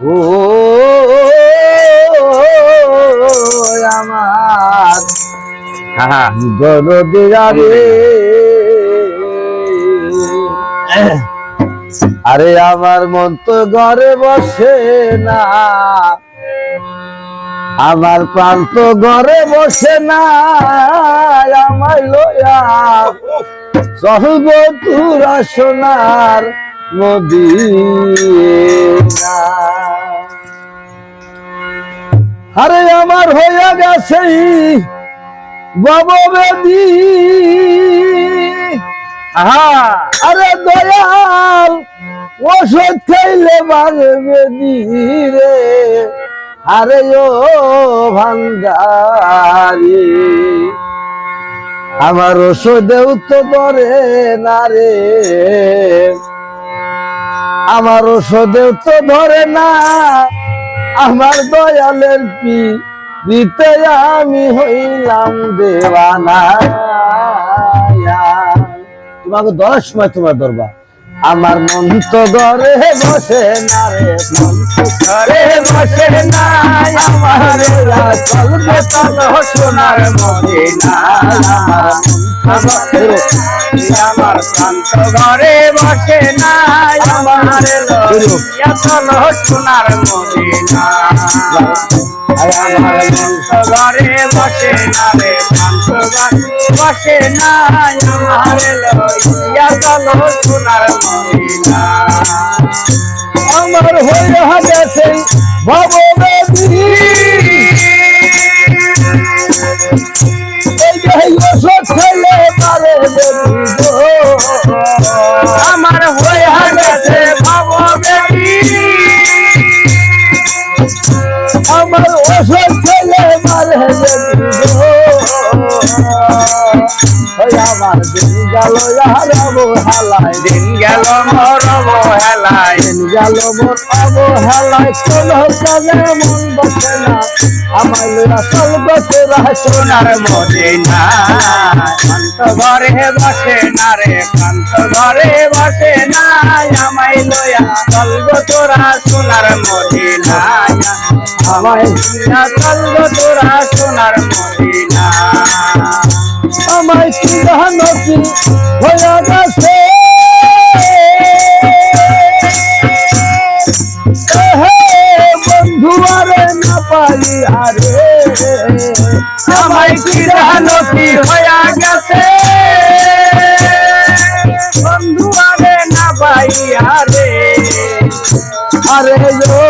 ও আমার হ্যাঁ রে আরে আমার মন তো ঘরে বসে না। আমার প্রাণ তো ঘরে বসে না। আমায় লয়া চলব তুরা সোনার মদিনা আরে আমার হইয়া গেছে বাববেদি আহা। আরে দয়াল, ওষুধ খাইলে মারবে রে। আরে ও ভান্ডারি, আমার ওষুধেও তো ধরে না রে। আমার ওষুধেও তো ধরে না। আমার দয়ালের পি দিতে আমি হইলাম দেওয়ানা তোমাকে দশ সময় তোমার ধরবা আমার মন তো ঘরে বসে না রে, মন তো ঘরে বসে না আমার চলো সোনার মন তো ঘরে আমার শান্ত ঘরে বসে না আমার চলো সোনার মদিনা। আমার শান্ত ঘরে বসে না রে বসে না লইয়া চলো সোনার মদিনা আমার হয়ে ওষুধ খেলে পারে আমার হয়ে গেছে ভববেদী। আমার ওষুধ খেলে মারে আমার দিন গেল অবহেলায় দিন গেল মর হেলায়। দিন গেল মোর অবহেলায় কোন কাজে মন বসে না। আমার চল বসে সোনার মদিনা কান্ত ঘরে বসে না রে কান্ত ঘরে বসে না আমায় লয়া চলব তোরা সোনার মদিনা আমায় চলব তোরা সোনার মদিনা আমায় নদী হয়ে গেছে। বন্ধু আরে না পারি আরে। আমায় কিরানতি হয়ে গেছে। বন্ধু আরে না পাইয়া রে আরে গো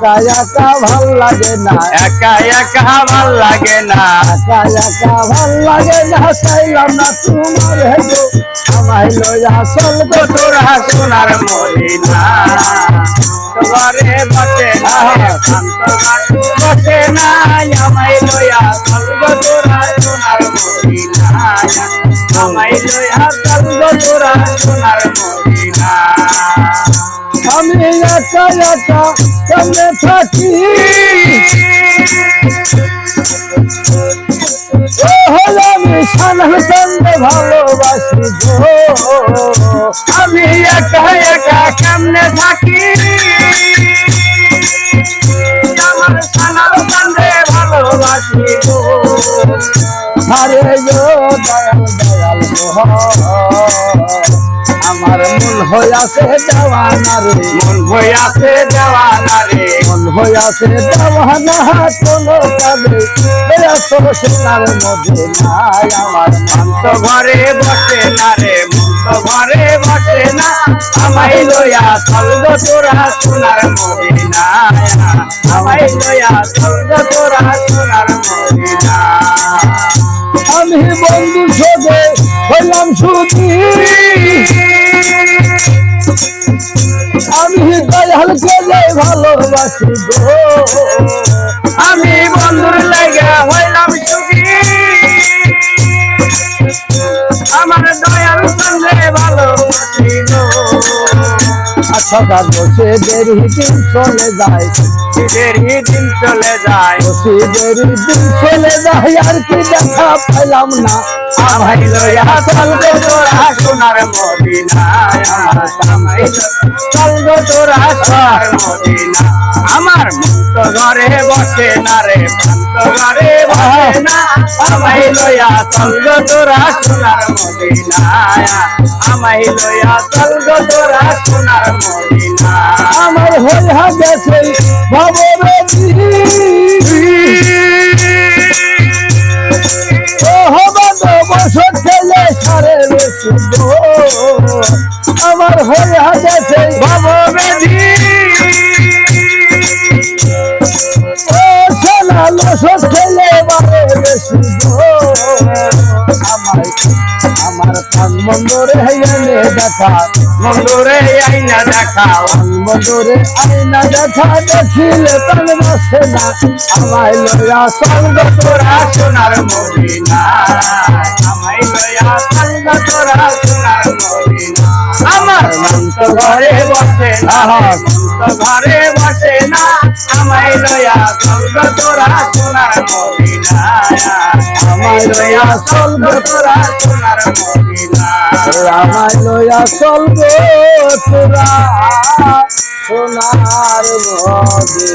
একা একা ভালো লাগে না। একা একা ভালো লাগে না। একা একা ভালো লাগে না চাইলাম না তোমার হেগো আমায় লইয়া চলবে তো তোরা সোনার মদিনা বসে না শান্ত বসে না। আমায় লয়া চলব তোরা সোনার মদিনা আমায় লয়া চলব তোরা সোনার মদিনা আমি একা একা কেমনে থাকি আমি সানার চন্দ্র ভালোবাসি আমি একা একা কেমনে থাকি আমার সোনার বন্ধে ভালোবাসি আরে দয়াল দয়াল আমার মন হইয়াছে দেওয়ানা রে মন হইয়াছে দেওয়ানা রে মন হইয়াছে দেওয়ানা কোনো কালে এত সোনার মধ্যে নাই আমার মন্ত ঘরে বসে না রে মন্ত ঘরে বসে না। আমায় লয়া চলব তোরা সোনার মদিনা আমায় লয়া চলব তোরা সোনার মদিনা আমি বন্ধু সবে হইলাম সুখী। আমি দয়াল কে ভালোবাসি গো। সকাল বসে দেরি দিন চলে যায়। দেরি দিন চলে যায়। বসে দেরি দিন চলে যায় আর কি দেখা পেলাম না। আমায় লয়া চলবে তোরা সোনার মদিনা আমায় চল গো তোরা সোনার মদিনা আমার মুক্ত ঘরে বসে না রে প্রান্ত ঘরে বসে না। আমায় লইয়া চল গো তোরা সোনার মদিনা আমায় লইয়া চল গো তোরা সোনার মদিনা আমার হইয়া গেছে হবাদ বসত খেলে সারে আমার হইয়া গেছে লসত খেলে বারে আমার মন্দরে এনে দেখা, মন্দরে আইনা দেখাও মন্দরে আইনা দেখা, দেখিলে প্রাণ বসে না। আমায় লয়া সঙ্গ তোরা সোনার মদিনা, আমায় লয়া আমার ঘরে বসে না আমায় লয়া চল গো তোরা সোনার মদিনা। আমায় লয়া চল গো তোরা সোনার মদিনা। আমায় লয়া চলবে তোরা সোনার মদে